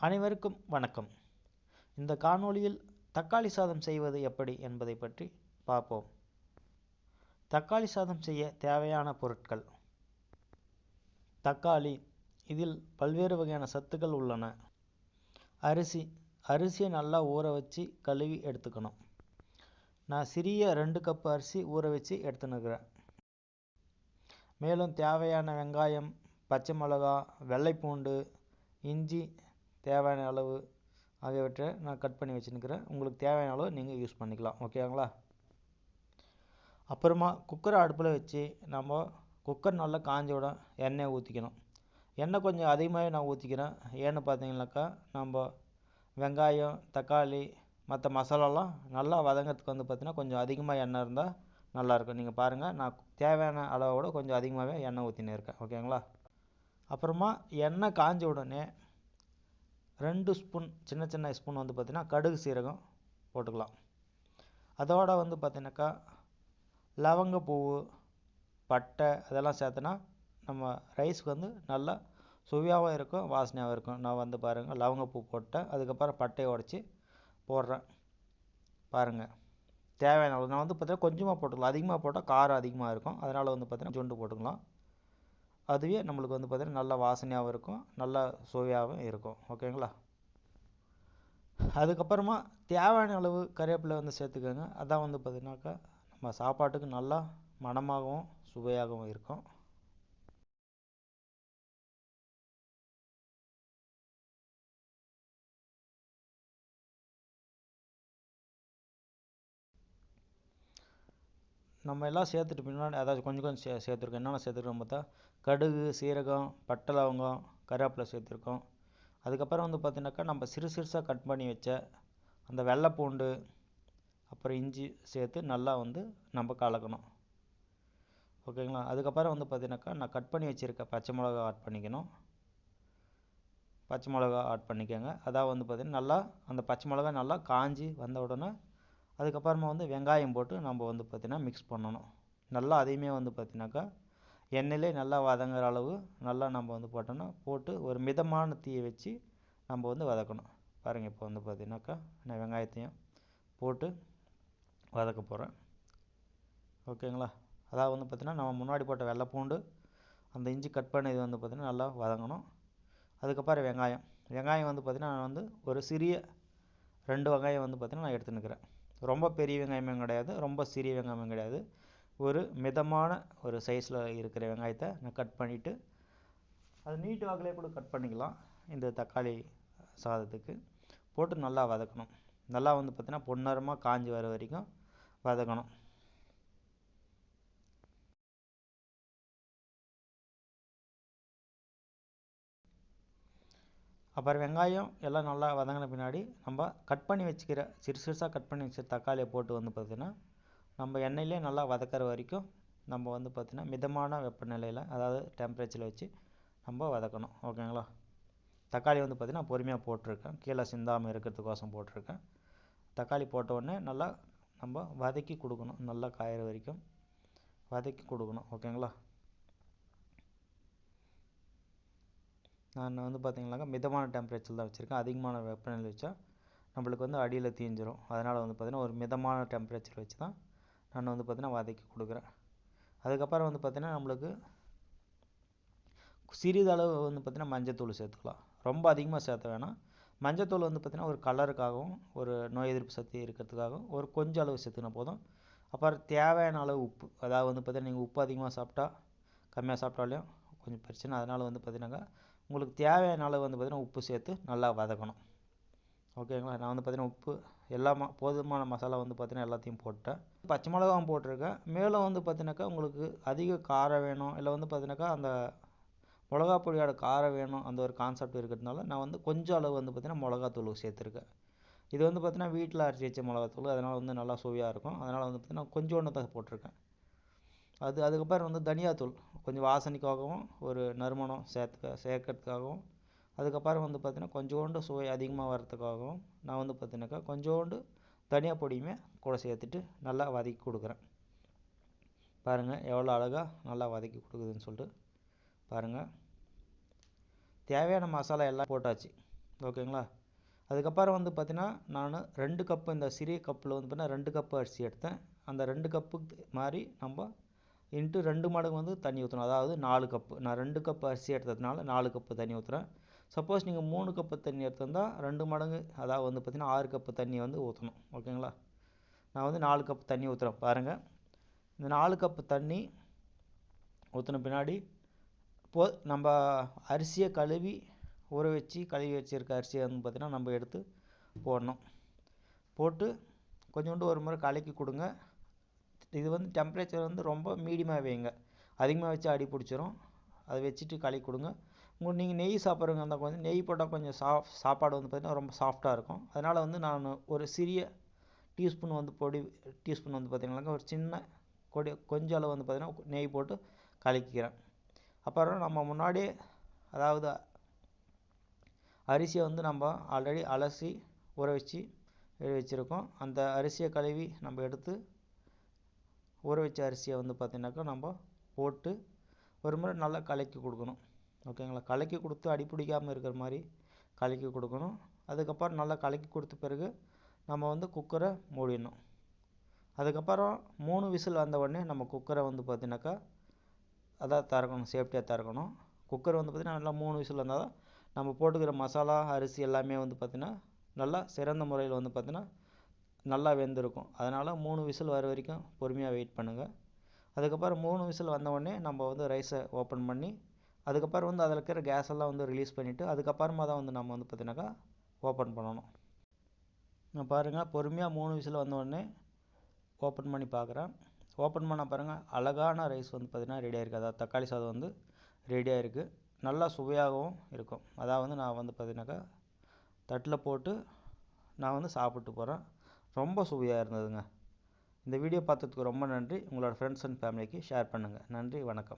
அனைவருக்கும் வணக்கம். இந்த காணொளியில் தக்காளி சாதம் செய்வது எப்படி என்பதை பற்றி பார்ப்போம். தக்காளி சாதம் செய்ய தேவையான பொருட்கள். தக்காளி இதில் பல்வேறு வகையான சத்துக்கள் உள்ளன. அரிசி அரிசியை நல்லா ஊற வச்சு கழுவி எடுத்துக்கணும். நான் சிறிய ரெண்டு கப் அரிசி ஊற வச்சு எடுத்துன்னுக்கிறேன். மேலும் தேவையான வெங்காயம் பச்சை மிளகா வெள்ளைப்பூண்டு இஞ்சி தேவையான அளவு ஆகியவற்றை நான் கட் பண்ணி வச்சுருக்கிறேன். உங்களுக்கு தேவையான அளவு நீங்கள் யூஸ் பண்ணிக்கலாம். ஓகேங்களா அப்புறமா குக்கரை அடுப்பில் வச்சு நம்ம குக்கர் நல்லா காஞ்ச விட எண்ணெய் ஊற்றிக்கணும் எண்ணெய் கொஞ்சம் அதிகமாகவே நான் ஊற்றிக்கிறேன் ஏன்னு பார்த்தீங்கன்னாக்கா நம்ம வெங்காயம் தக்காளி மற்ற மசாலாலாம் நல்லா வதங்கிறதுக்கு வந்து பார்த்திங்கன்னா கொஞ்சம் அதிகமாக எண்ணெய் இருந்தால் நல்லாயிருக்கும். நீங்கள் பாருங்கள் நான் தேவையான அளவோட கொஞ்சம் அதிகமாகவே எண்ணெய் ஊற்றினே இருக்கேன். ஓகேங்களா அப்புறமா எண்ணெய் காஞ்ச உடனே ரெண்டு ஸ்பூன் சின்ன சின்ன ஸ்பூன் வந்து பார்த்திங்கன்னா கடுகு சீரகம் போட்டுக்கலாம். அதோட வந்து பார்த்திங்கனாக்கா லவங்கப்பூ பட்டை அதெல்லாம் சேர்த்தனா நம்ம ரைஸ்க்கு வந்து நல்லா சுவையாகவும் இருக்கும் வாசனையாகவும் இருக்கும். நான் வந்து பாருங்கள் லவங்கப்பூ போட்டேன். அதுக்கப்புறம் பட்டையை உடச்சி போடுறேன். பாருங்கள் தேவையான அளவு. நான் வந்து பார்த்தீங்கன்னா கொஞ்சமாக போட்டுக்கலாம். அதிகமாக போட்டால் காரம் அதிகமாக இருக்கும். அதனால் வந்து பார்த்தீங்கன்னா ஜொண்டு போட்டுக்கலாம். அதுவே நம்மளுக்கு வந்து பார்த்திங்கன்னா நல்ல வாசனையாகவும் இருக்கும் நல்ல சுவையாகவும் இருக்கும். ஓகேங்களா? அதுக்கப்புறமா தேவையான அளவு கறிவேப்பிலை வந்து சேர்த்துக்கோங்க. அதான் வந்து பார்த்திங்கனாக்கா நம்ம சாப்பாட்டுக்கு நல்லா மணமாகவும் சுவையாகவும் இருக்கும். நம்ம எல்லாம் சேர்த்துட்டு பின்னாடி அதாவது கொஞ்சம் கொஞ்சம் சே சேர்த்துருக்கோம். என்னென்ன சேர்த்துருக்கோம் பார்த்தா கடுகு சீரகம் பட்டை லவங்கம் கருவேப்பிலை சேர்த்துருக்கோம். அதுக்கப்புறம் வந்து பார்த்தீங்கன்னாக்கா நம்ம சிறு சிறுசாக கட் பண்ணி வச்ச அந்த வெள்ளைப்பூண்டு அப்புறம் இஞ்சி சேர்த்து நல்லா வந்து நம்ம கலக்கணும். ஓகேங்களா? அதுக்கப்புறம் வந்து பார்த்தீங்கன்னாக்கா நான் கட் பண்ணி வச்சுருக்க பச்சை மிளகா ஆட் பண்ணிக்கணும். பச்சை மிளகா ஆட் பண்ணிக்கோங்க. அதான் வந்து பார்த்திங்கன்னா நல்லா அந்த பச்சை மிளகா நல்லா காஞ்சி வந்த உடனே அதுக்கப்புறமா வந்து வெங்காயம் போட்டு நம்ம வந்து பார்த்திங்கன்னா மிக்ஸ் பண்ணணும். நல்லா அதையுமே வந்து பார்த்திங்கனாக்கா எண்ணெயிலே நல்லா வதங்குற அளவு நல்லா நம்ம வந்து போட்டோன்னா போட்டு ஒரு மிதமான தீயை வச்சு நம்ம வந்து வதக்கணும். பாருங்கள் இப்போ வந்து பார்த்திங்கனாக்கா நான் வெங்காயத்தையும் போட்டு வதக்க போகிறேன் ஓகேங்களா? அதாவது வந்து பார்த்திங்கன்னா நம்ம முன்னாடி போட்ட வெள்ளை பூண்டு அந்த இஞ்சி கட் பண்ணது வந்து பார்த்திங்கன்னா நல்லா வதங்கணும். அதுக்கப்புறம் வெங்காயம். வெங்காயம் வந்து பார்த்திங்கன்னா நான் வந்து ஒரு சிறிய ரெண்டு வெங்காயம் வந்து பார்த்திங்கன்னா நான் எடுத்துன்னுக்கிறேன். ரொம்ப பெரிய வெங்காயமும் கிடையாது ரொம்ப சிறிய வெங்காயமும் கிடையாது. ஒரு மிதமான ஒரு சைஸில் இருக்கிற வெங்காயத்தை நான் கட் பண்ணிவிட்டு அது நீட்டு வாக்கிலே கூட கட் பண்ணிக்கலாம் இந்த தக்காளி சாதத்துக்கு. போட்டு நல்லா வதக்கணும். நல்லா வந்து பார்த்திங்கன்னா பொன்னரமாக காஞ்சி வர வரைக்கும் வதக்கணும். அப்புறம் வெங்காயம் எல்லாம் நல்லா வதங்கின பின்னாடி நம்ம கட் பண்ணி வச்சுக்கிற சிறு சிறுசாக கட் பண்ணி வச்ச தக்காளியை போட்டு வந்து பார்த்திங்கன்னா நம்ம எண்ணெயிலே நல்லா வதக்கிற வரைக்கும் நம்ம வந்து பார்த்திங்கன்னா மிதமான வெப்பநிலையில் அதாவது டெம்பரேச்சரில் வச்சு நம்ம வதக்கணும். ஓகேங்களா? தக்காளி வந்து பார்த்திங்கன்னா பொறுமையாக போட்டிருக்கேன். கீழே சிந்தாமல் இருக்கிறதுக்கோசம் போட்டிருக்கேன். தக்காளி போட்டவுடனே நல்லா நம்ம வதக்கி கொடுக்கணும். நல்லா காயிற வரைக்கும் வதக்கி கொடுக்கணும். ஓகேங்களா? நான் வந்து பார்த்திங்கனாக்கா மிதமான டெம்ப்ரேச்சரில் தான் வச்சுருக்கேன். அதிகமான வெப்பநிலை வச்சா நம்மளுக்கு வந்து அடியில் தீஞ்சிரும். அதனால் வந்து பார்த்திங்கன்னா ஒரு மிதமான டெம்ப்ரேச்சர் வச்சு தான் நான் வந்து பார்த்திங்கன்னா வதக்கி கொடுக்குறேன். அதுக்கப்புறம் வந்து பார்த்திங்கன்னா நம்மளுக்கு சிறிதளவு வந்து பார்த்திங்கன்னா மஞ்சத்தூள் சேர்த்துக்கலாம். ரொம்ப அதிகமாக சேர்த்த வேணாம். மஞ்சத்தூள் வந்து பார்த்திங்கன்னா ஒரு கலருக்காகவும் ஒரு நோய் எதிர்ப்பு சக்தி இருக்கிறதுக்காகவும் ஒரு கொஞ்சம் அளவு சேர்த்துனா போதும். அப்புறம் தேவையான அளவு உப்பு. அதாவது வந்து பார்த்திங்கன்னா நீங்கள் உப்பு அதிகமாக சாப்பிட்டா கம்மியாக சாப்பிட்டாலையும் கொஞ்சம் பிரச்சனை. அதனால் வந்து பார்த்திங்கனாக்கா உங்களுக்கு தேவையான அளவு வந்து பார்த்திங்கன்னா உப்பு சேர்த்து நல்லா வதக்கணும். ஓகேங்களா? நான் வந்து பார்த்திங்கன்னா உப்பு எல்லா ம போதுமான மசாலா வந்து பார்த்திங்கன்னா எல்லாத்தையும் போட்டேன். பச்சை மிளகாவும் போட்டிருக்கேன். மேலும் வந்து பார்த்திங்கனாக்கா உங்களுக்கு அதிக காரம் வேணும். இல்லை வந்து பார்த்திங்கனாக்கா அந்த மிளகா பொடியோட காரம் வேணும் அந்த ஒரு கான்செப்ட் இருக்கிறதுனால நான் வந்து கொஞ்சம் அளவு வந்து பார்த்திங்கன்னா மிளகாத்தூள் சேர்த்துருக்கேன். இது வந்து பார்த்திங்கன்னா வீட்டில் அரைச்சி வச்ச மிளகாத்தூள். அதனால் வந்து நல்லா சுவையாக இருக்கும். அதனால் வந்து பார்த்திங்கன்னா கொஞ்சோண்டு தான் போட்டிருக்கேன். அது அதுக்கப்புறம் வந்து தனியாத்தூள். கொஞ்சம் வாசனைக்காகவும் ஒரு நறுமணம் சேர்த்துக்க சேர்க்கறதுக்காகவும். அதுக்கப்புறம் வந்து பார்த்திங்கன்னா கொஞ்சோண்டு சுவை அதிகமாக வரத்துக்காகவும் நான் வந்து பார்த்தினாக்கா கொஞ்சோண்டு தனியா பொடியுமே கூட சேர்த்துட்டு நல்லா வதக்கி கொடுக்குறேன். பாருங்கள் எவ்வளோ அழகாக நல்லா வதக்கி கொடுக்குதுன்னு சொல்லிட்டு. பாருங்கள் தேவையான மசாலா எல்லாம் போட்டாச்சு. ஓகேங்களா? அதுக்கப்புறம் வந்து பார்த்தீங்கன்னா நான் ரெண்டு கப்பு இந்த சிறிய கப்பில் வந்து பார்த்திங்கன்னா ரெண்டு கப்பு அரிசி எடுத்தேன். அந்த ரெண்டு கப்புக்கு மாதிரி நம்ம இன்ட்டு ரெண்டு மடங்கு வந்து தண்ணி ஊற்றணும் அதாவது நாலு கப்பு. நான் ரெண்டு கப்பு அரிசி எடுத்ததுனால நாலு கப்பு தண்ணி ஊற்றுறேன் சப்போஸ் நீங்கள் மூணு கப்பு தண்ணி எடுத்திருந்தால் ரெண்டு மடங்கு அதாவது வந்து பார்த்திங்கன்னா ஆறு கப்பு தண்ணி வந்து ஊற்றணும் ஓகேங்களா? நான் வந்து நாலு கப்பு தண்ணி ஊற்றுறேன் பாருங்கள் இந்த நாலு கப்பு தண்ணி ஊற்றின பின்னாடி போ நம்ம அரிசியை கழுவி ஊற வச்சு கழுவி வச்சுருக்க அரிசியை வந்து பார்த்திங்கன்னா நம்ம எடுத்து போடணும். போட்டு கொஞ்சோண்டு ஒரு முறை கலக்கி கொடுங்க. இது வந்து டெம்ப்ரேச்சர் வந்து ரொம்ப மீடியமாக வைங்க. அதிகமாக வச்சு அடி பிடிச்சிரும். அதை வச்சுட்டு கலக்கி கொடுங்க. உங்களுக்கு நீங்கள் நெய் சாப்பிட்றவங்க இருந்தால் கொஞ்சம் நெய் போட்டால் கொஞ்சம் சாஃப் சாப்பாடு வந்து பார்த்திங்கன்னா ரொம்ப சாஃப்டாக இருக்கும். அதனால் வந்து நான் ஒரு சிறிய டீஸ்பூன் வந்து பொடி டீஸ்பூன் வந்து பார்த்திங்கனாக்கா ஒரு சின்ன கொடி கொஞ்சம் அளவு வந்து பார்த்திங்கன்னா நெய் போட்டு கலக்கிக்கிறேன். அப்புறம் நம்ம முன்னாடியே அதாவது அரிசியை வந்து நம்ம ஆல்ரெடி அலசி ஊற வச்சு வச்சுருக்கோம். அந்த அரிசியை கழுவி நம்ம எடுத்து ஊற வச்ச அரிசியை வந்து பார்த்திங்கனாக்கா நம்ம போட்டு ஒரு முறை நல்லா கலக்கி கொடுக்கணும். ஓகேங்களா கலக்கி கொடுத்து அடி பிடிக்காமல் இருக்கிற மாதிரி கலக்கி கொடுக்கணும். அதுக்கப்புறம் நல்லா கலக்கி கொடுத்த பிறகு நம்ம வந்து குக்கரை மூடிடணும். அதுக்கப்புறம் மூணு விசில் வந்த உடனே நம்ம குக்கரை வந்து பார்த்திங்கனாக்கா அதான் திறக்கணும் சேஃப்டியாக திறக்கணும். குக்கர் வந்து பார்த்திங்கன்னா நல்லா மூணு விசில் வந்தால் தான் நம்ம போட்டுக்கிற மசாலா அரிசி எல்லாமே வந்து பார்த்திங்கன்னா நல்லா சிறந்த முறையில் வந்து பார்த்திங்கன்னா நல்லா வெந்திருக்கும். அதனால் மூணு விசில் வர வரைக்கும் பொறுமையாக வெயிட் பண்ணுங்கள் அதுக்கப்புறம் மூணு விசில் வந்தவொடனே நம்ம வந்து ரைஸை ஓப்பன் பண்ணி அதுக்கப்புறம் வந்து அதில் இருக்கிற கேஸ் எல்லாம் வந்து ரிலீஸ் பண்ணிவிட்டு அதுக்கப்புறமா தான் வந்து நம்ம வந்து பார்த்திங்கனாக்கா ஓப்பன் பண்ணணும். நான் பாருங்கள் பொறுமையாக மூணு விசில் வந்தவொடனே ஓப்பன் பண்ணி பார்க்குறேன் ஓப்பன் பண்ண பாருங்கள் அழகான ரைஸ் வந்து பார்த்திங்கன்னா ரெடியாக இருக்குது அதாவது தக்காளி சாதம் வந்து ரெடியாக இருக்குது நல்லா சுவையாகவும் இருக்கும். அதாவது வந்து நான் வந்து பார்த்திங்கனாக்கா தட்டில் போட்டு நான் வந்து சாப்பிட்டு போகிறேன் ரொம்ப சுவையாக இருந்ததுங்க. இந்த வீடியோ பார்த்ததுக்கு ரொம்ப நன்றி. உங்களோட ஃப்ரெண்ட்ஸ் அண்ட் ஃபேமிலிக்கு ஷேர் பண்ணுங்கள் நன்றி வணக்கம்.